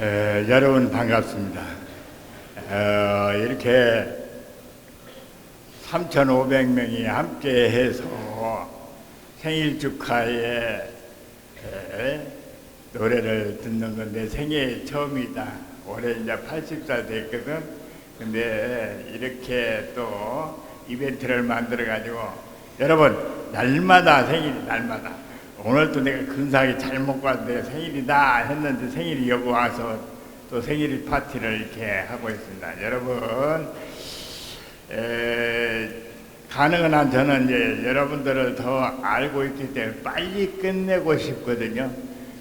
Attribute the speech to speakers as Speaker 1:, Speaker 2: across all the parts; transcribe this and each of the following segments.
Speaker 1: 에, 여러분 반갑습니다. 어, 이렇게 3,500명이 함께해서 생일 축하에 에, 노래를 듣는 건데 생애 처음이다. 올해 이제 80살 됐거든. 근데 이렇게 또 이벤트를 만들어 가지고 여러분 날마다 생일이 날마다 오늘도 내가 근사하게 잘 먹고 왔는데 생일이다 했는데 생일이 여기 와서 또 생일 파티를 이렇게 하고 있습니다. 여러분 에, 가능한 한 저는 이제 여러분들을 더 알고 있기 때문에 빨리 끝내고 싶거든요.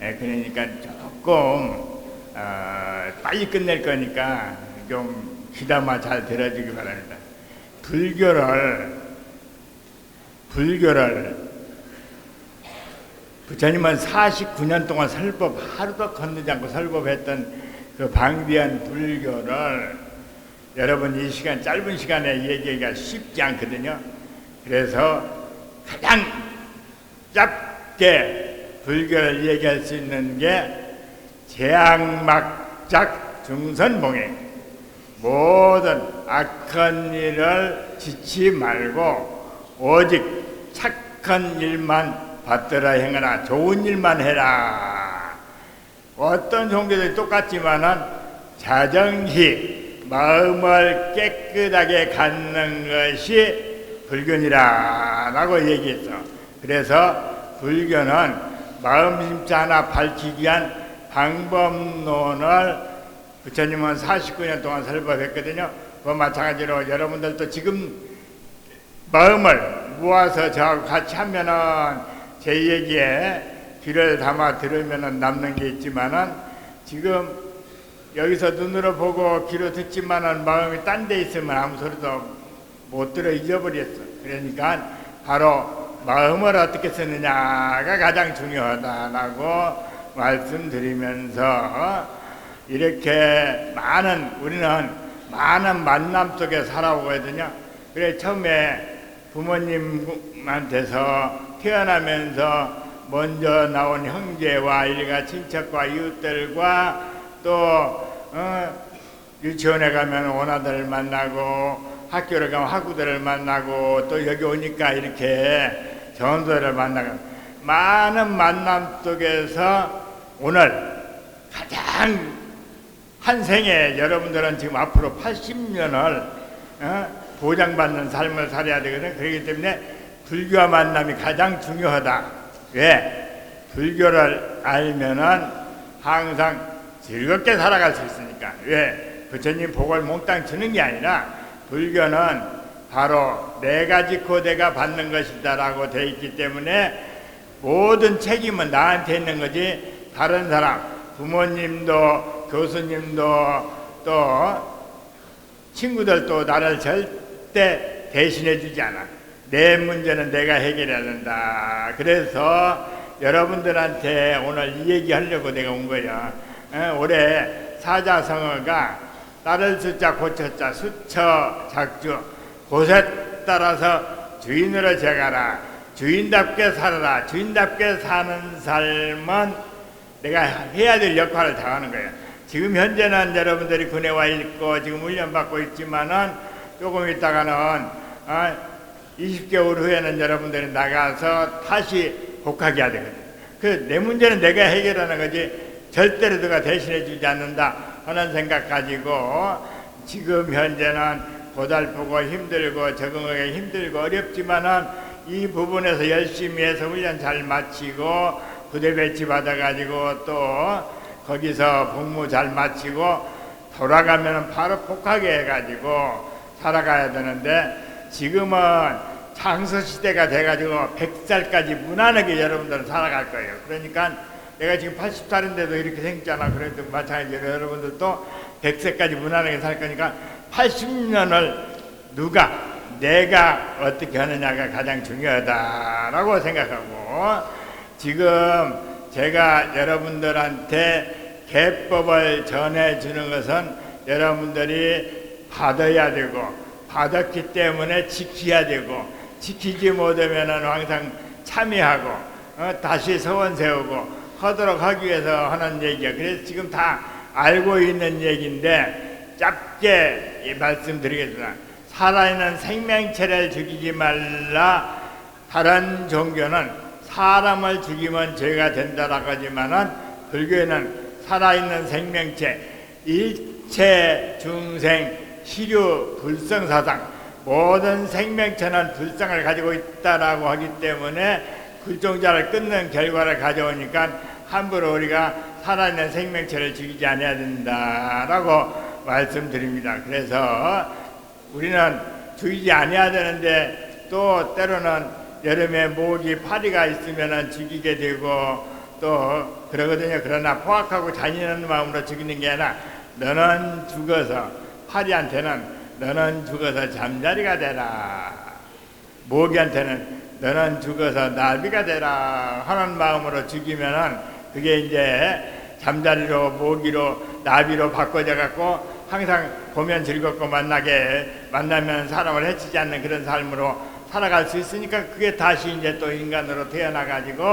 Speaker 1: 에, 그러니까 조금 어, 빨리 끝낼 거니까 좀 귀담아 잘 들어주기 바랍니다. 불교를 불교를 부처님은 49년 동안 설법 하루도 건너지 않고 설법했던 그 방비한 불교를 여러분 이 시간 짧은 시간에 얘기하기가 쉽지 않거든요. 그래서 가장 짧게 불교를 얘기할 수 있는 게 재앙막작 중선봉행 모든 악한 일을 짓지 말고 오직 착한 일만 받들어 행하라 좋은 일만 해라 어떤 종교들이 똑같지만은 자정히 마음을 깨끗하게 갖는 것이 불교니라라고 얘기했어. 그래서 불교는 마음 심자 하나 밝히기 위한 방법론을 부처님은 49년 동안 설법했거든요. 그 마찬가지로 여러분들도 지금 마음을 모아서 저하고 같이 하면은 제 얘기에 귀를 담아 들으면은 남는 게 있지만은 지금 여기서 눈으로 보고 귀로 듣지만은 마음이 딴 데 있으면 아무 소리도 못 들어 잊어버렸어. 그러니까 바로 마음을 어떻게 쓰느냐가 가장 중요하다라고 말씀드리면서 이렇게 많은 우리는 많은 만남 속에 살아오거든요. 그래 처음에 부모님한테서 태어나면서 먼저 나온 형제와 일가 친척과 이웃들과 또 어, 유치원에 가면 오나들을 만나고 학교를 가면 학우들을 만나고 또 여기 오니까 이렇게 전도를 만나고 많은 만남 속에서 오늘 가장 한 생에 여러분들은 지금 앞으로 80년을 어, 보장받는 삶을 살아야 되거든. 그렇기 때문에 불교와 만남이 가장 중요하다. 왜? 불교를 알면은 항상 즐겁게 살아갈 수 있으니까. 왜? 부처님 복을 몽땅 주는 게 아니라 불교는 바로 내가 짓고 내가 받는 것이다라고 돼 있기 때문에 모든 책임은 나한테 있는 거지 다른 사람 부모님도 교수님도 또 친구들도 나를 절대 대신해 주지 않아. 내 문제는 내가 해결해야 된다. 그래서 여러분들한테 오늘 이 얘기 하려고 내가 온 거야. 어, 올해 사자성어가 따를 숫자 고쳤자 수처 작주 곳에 따라서 주인으로 제가라 주인답게 살아라 주인답게 사는 삶은 내가 해야 될 역할을 다하는 거예요. 지금 현재는 여러분들이 군에 와 있고 지금 훈련 받고 있지만은 조금 있다가는 어, 20개월 후에는 여러분들이 나가서 다시 복학해야 되거든. 그내 문제는 내가 해결하는 거지 절대로 누가 대신해 주지 않는다 하는 생각 가지고 지금 현재는 고달프고 힘들고 적응하기 힘들고 어렵지만은 이 부분에서 열심히 해서 훈련 잘 마치고 부대 배치 받아가지고 또 거기서 복무 잘 마치고 돌아가면 바로 복하게 해가지고 살아가야 되는데 지금은 장서 시대가 돼가지고 100살까지 무난하게 여러분들은 살아갈 거예요. 그러니까 내가 지금 80살인데도 이렇게 생겼잖아. 그래도 마찬가지로 여러분들도 100세까지 무난하게 살 거니까 80년을 누가 내가 어떻게 하느냐가 가장 중요하다라고 생각하고 지금 제가 여러분들한테 개법을 전해주는 것은 여러분들이 받아야 되고 받았기 때문에 지켜야 되고 지키지 못하면 항상 참여하고 어, 다시 서원 세우고 하도록 하기 위해서 하는 얘기야. 그래서 지금 다 알고 있는 얘기인데 짧게 이 말씀드리겠습니다. 살아있는 생명체를 죽이지 말라. 다른 종교는 사람을 죽이면 죄가 된다라고 하지만은 불교에는 살아있는 생명체, 일체 중생, 시류, 불성 사상 모든 생명체는 불성을 가지고 있다라고 하기 때문에 굴종자를 끊는 결과를 가져오니까 함부로 우리가 살아있는 생명체를 죽이지 않아야 된다라고 말씀드립니다. 그래서 우리는 죽이지 않아야 되는데 또 때로는 여름에 모기 파리가 있으면 죽이게 되고 또 그러거든요. 그러나 포악하고 잔인한 마음으로 죽이는 게 아니라 너는 죽어서 파리한테는 너는 죽어서 잠자리가 되라. 모기한테는 너는 죽어서 나비가 되라 하는 마음으로 죽이면은 그게 이제 잠자리로 모기로 나비로 바꿔져 갖고 항상 보면 즐겁고 만나게 만나면 사람을 해치지 않는 그런 삶으로 살아갈 수 있으니까 그게 다시 이제 또 인간으로 태어나 가지고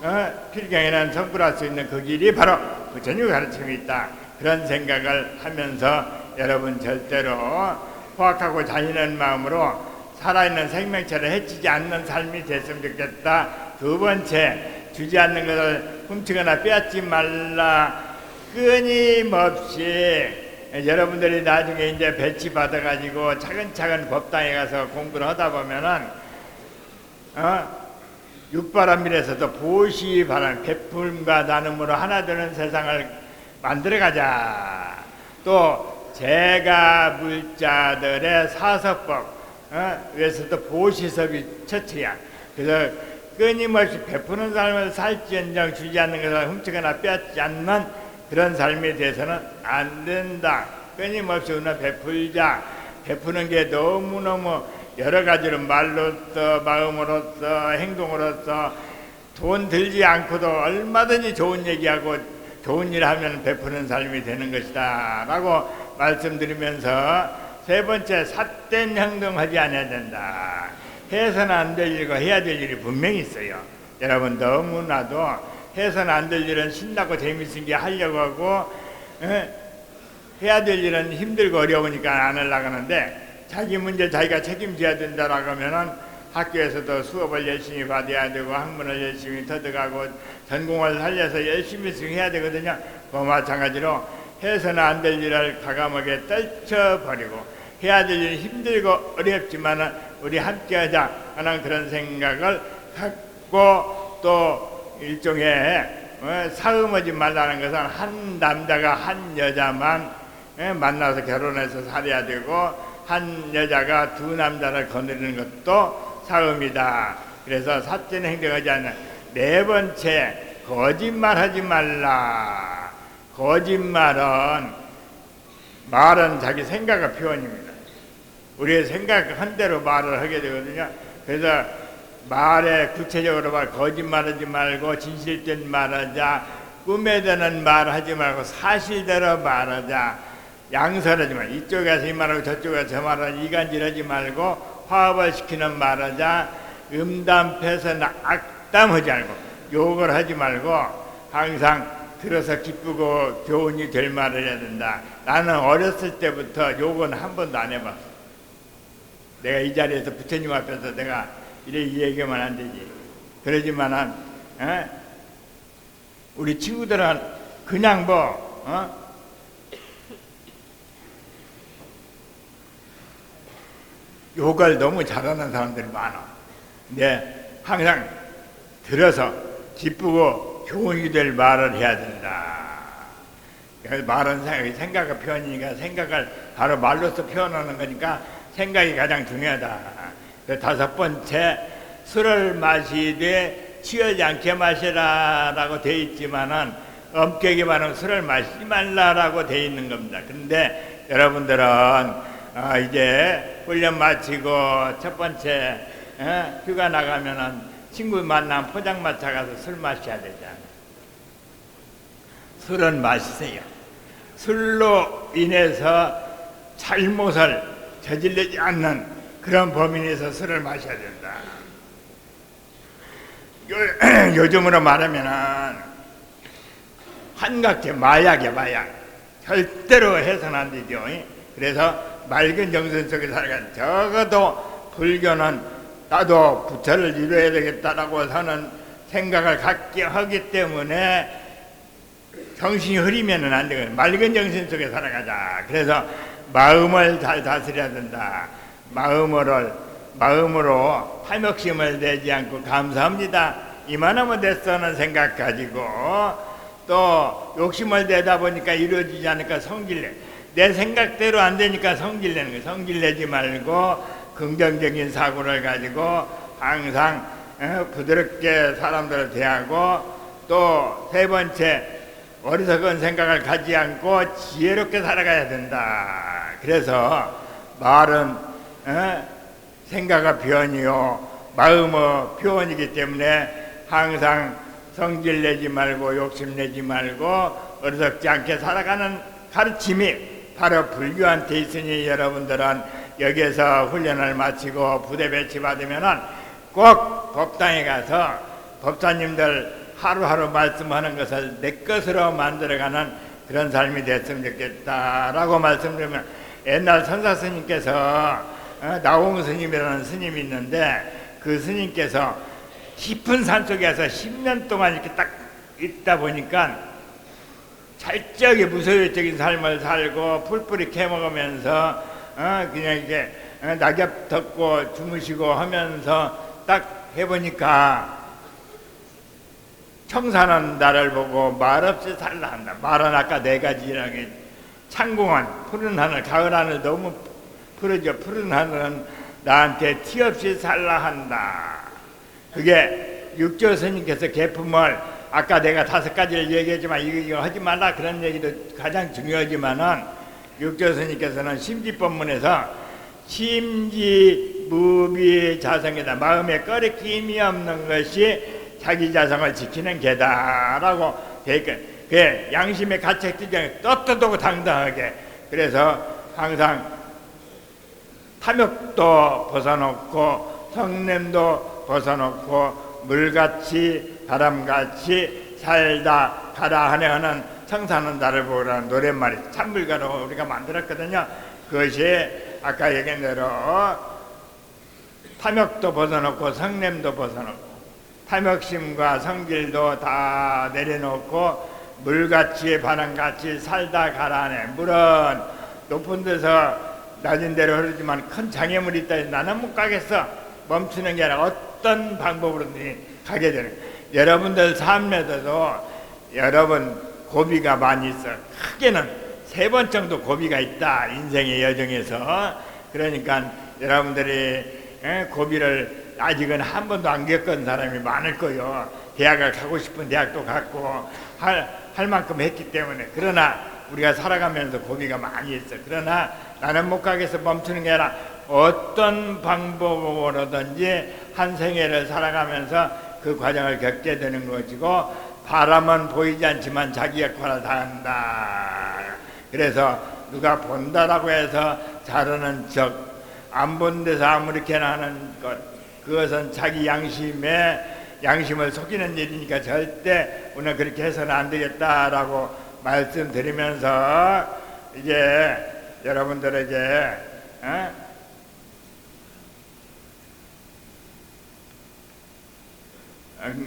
Speaker 1: 어, 필경에는 성불할 수 있는 그 길이 바로 부처님 가르침이 있다 그런 생각을 하면서 여러분 절대로 포악하고 잔인한 마음으로 살아있는 생명체를 해치지 않는 삶이 됐으면 좋겠다. 두 번째, 주지 않는 것을 훔치거나 빼앗지 말라. 끊임없이 여러분들이 나중에 이제 배치 받아가지고 차근차근 법당에 가서 공부를 하다 보면은 어? 육바람밀에서도 보시 바람 베풀과 나눔으로 하나 되는 세상을 만들어가자. 또 제가 물자들의 사서법 어? 그래서도 보시섭이 첫째야. 그래서 끊임없이 베푸는 삶을 살지언정 주지 않는 것을 훔치거나 빼앗지 않는 그런 삶에 대해서는 안 된다. 끊임없이 우리가 베풀자. 베푸는 게 너무너무 여러 가지로 말로써 마음으로써 행동으로써 돈 들지 않고도 얼마든지 좋은 얘기하고 좋은 일 하면 베푸는 삶이 되는 것이다 라고 말씀드리면서 세 번째 삿된 행동하지 않아야 된다 해서는 안 될 일과 해야 될 일이 분명히 있어요 여러분 너무나도 해서는 안 될 일은 신나고 재밌은 게 하려고 하고 에? 해야 될 일은 힘들고 어려우니까 안 하려고 하는데 자기 문제 자기가 책임져야 된다라고 하면은 학교에서도 수업을 열심히 받아야 되고 학문을 열심히 터득하고 전공을 살려서 열심히 해야 되거든요. 그 마찬가지로 해서는 안 될 일을 과감하게 떨쳐버리고 해야 될 일이 힘들고 어렵지만은 우리 함께하자 하는 그런 생각을 갖고 또 일종의 어, 사음하지 말라는 것은 한 남자가 한 여자만 예, 만나서 결혼해서 살아야 되고 한 여자가 두 남자를 거느리는 것도 사음이다. 그래서 사전 행동하지 않는 네 번째 거짓말하지 말라. 거짓말은 말은 자기 생각의 표현입니다. 우리의 생각한 대로 말을 하게 되거든요. 그래서 말에 구체적으로 말 거짓말하지 말고 진실된 말하자 꿈에 드는 말하지 말고 사실대로 말하자 양설하지 말 이쪽에서 이 말하고 저쪽에서 저 말하고 이간질하지 말고 화합을 시키는 말하자 음담패서나 악담하지 말고 욕을 하지 말고 항상 들어서 기쁘고 교훈이 될 말을 해야 된다. 나는 어렸을 때부터 욕은 한 번도 안 해봤어. 내가 이 자리에서 부처님 앞에서 내가 이래 얘기하면 안 되지. 그러지만은 어? 우리 친구들은 그냥 뭐 어? 욕을 너무 잘하는 사람들이 많아. 근데 항상 들어서 기쁘고 교훈이 될 말을 해야 된다. 말은 생각의 표현이니까 생각을 바로 말로서 표현하는 거니까 생각이 가장 중요하다. 그 다섯 번째 술을 마시되 취하지 않게 마시라라고 돼 있지만은 엄격히 말하면 술을 마시지 말라라고 돼 있는 겁니다. 그런데 여러분들은 아, 이제 훈련 마치고 첫 번째 에? 휴가 나가면은 친구 만나면 포장마차 가서 술 마셔야 되잖아. 술은 마시세요. 술로 인해서 잘못을 저질르지 않는 그런 범인에서 술을 마셔야 된다. 요, 즘으로 말하면은 한각제 마약이야 마약. 절대로 해서는 안 되죠. 그래서 맑은 정신 속에 살아가 적어도 불교는 나도 부처를 이루어야 되겠다라고 하는 생각을 갖게 하기 때문에 정신이 흐리면은 안 되거든. 맑은 정신 속에 살아가자. 그래서 마음을 잘 다스려야 된다. 마음을 마음으로 탐욕심을 내지 않고 감사합니다. 이만하면 됐어는 생각 가지고 또 욕심을 내다 보니까 이루어지지 않으니까 성질내. 내 생각대로 안 되니까 성질내는 거야. 성질내지 말고 긍정적인 사고를 가지고 항상 어, 부드럽게 사람들을 대하고 또 세 번째 어리석은 생각을 가지 않고 지혜롭게 살아가야 된다. 그래서 말은 어? 생각의 변이요 마음의 표현이기 때문에 항상 성질 내지 말고 욕심 내지 말고 어리석지 않게 살아가는 가르침이 바로 불교한테 있으니 여러분들은 여기에서 훈련을 마치고 부대 배치 받으면은 꼭 법당에 가서 법사님들 하루하루 말씀하는 것을 내 것으로 만들어가는 그런 삶이 됐으면 좋겠다라고 말씀드리면 옛날 선사 스님께서 어, 나홍 스님이라는 스님이 있는데 그 스님께서 깊은 산 속에서 10년 동안 이렇게 딱 있다 보니까 철저하게 무소유적인 삶을 살고 풀뿌리 캐먹으면서 어, 그냥 이게 어, 낙엽 덮고 주무시고 하면서 딱 해보니까 청산한 나를 보고 말없이 살라 한다. 말은 아까 네 가지라게 창공한 푸른 하늘, 가을 하늘 너무 푸르죠. 푸른 하늘은 나한테 티 없이 살라 한다. 그게 육조 스님께서 개품을 아까 내가 다섯 가지를 얘기했지만 이거, 이거 하지 말라 그런 얘기도 가장 중요하지만은 육조 스님께서는 심지법문에서 심지 무비 자성이다. 마음에 꺼리낌이 없는 것이 자기 자성을 지키는 개다라고 되니까 그 양심의 가책 지경에 떳떳하고 당당하게 그래서 항상 탐욕도 벗어놓고 성냄도 벗어놓고 물같이 바람같이 살다 가라 하네 하는 청사는 나를 보라는 노랫말이 찬물가로 우리가 만들었거든요. 그것이 아까 얘기한 대로 탐욕도 벗어놓고 성냄도 벗어놓고 탐욕심과 성질도 다 내려놓고 물같이 바람같이 살다 가라네. 물은 높은 데서 낮은 데로 흐르지만 큰 장애물이 있다 나는 못 가겠어. 멈추는 게 아니라 어떤 방법으로든 가게 되는 여러분들 삶에서도 여러분 고비가 많이 있어. 크게는 세 번 정도 고비가 있다 인생의 여정에서. 그러니까 여러분들이 고비를 아직은 한 번도 안 겪은 사람이 많을 거요. 대학을 가고 싶은 대학도 갔고 할, 할 만큼 했기 때문에. 그러나 우리가 살아가면서 고비가 많이 있어. 그러나 나는 못 가겠어. 멈추는 게 아니라 어떤 방법으로든지 한 생애를 살아가면서 그 과정을 겪게 되는 것이고 바람은 보이지 않지만 자기 역할을 다 한다. 그래서 누가 본다라고 해서 자르는 적, 안 본 데서 아무렇게나 하는 것, 그것은 자기 양심에 양심을 속이는 일이니까 절대 오늘 그렇게 해서는 안 되겠다라고 말씀드리면서 이제 여러분들에게 어?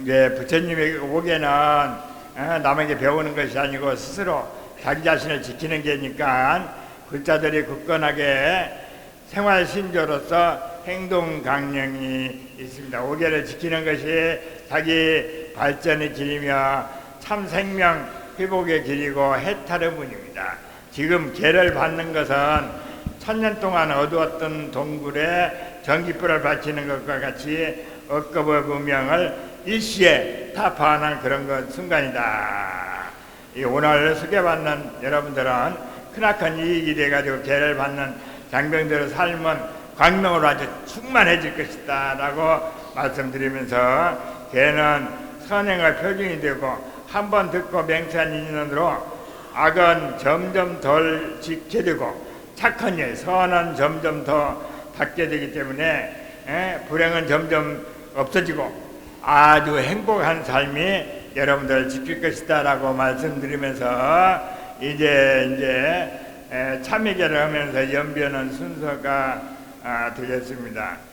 Speaker 1: 이제 부처님이 오게는 어? 남에게 배우는 것이 아니고 스스로 자기 자신을 지키는 게니까 글자들이 굳건하게 생활 신조로서 행동 강령이 있습니다. 오계를 지키는 것이 자기 발전의 길이며 참 생명 회복의 길이고 해탈의 문입니다. 지금 개를 받는 것은 천년 동안 어두웠던 동굴에 전기불을 바치는 것과 같이 억겁의 문명을 일시에 타파하는 그런 것 순간이다. 오늘 소개받는 여러분들은 크나큰 이익이 돼가지고 개를 받는 장병들의 삶은 광명으로 아주 충만해질 것이다 라고 말씀드리면서 개는 선행의 표징이 되고 한 번 듣고 맹세한 인연으로 악은 점점 덜 짓게 되고 착한 일, 선은 점점 더 닿게 되기 때문에 에? 불행은 점점 없어지고 아주 행복한 삶이 여러분들을 지킬 것이다 라고 말씀드리면서 이제 이제 에, 참회계를 하면서 연변은 순서가 아, 되겠습니다.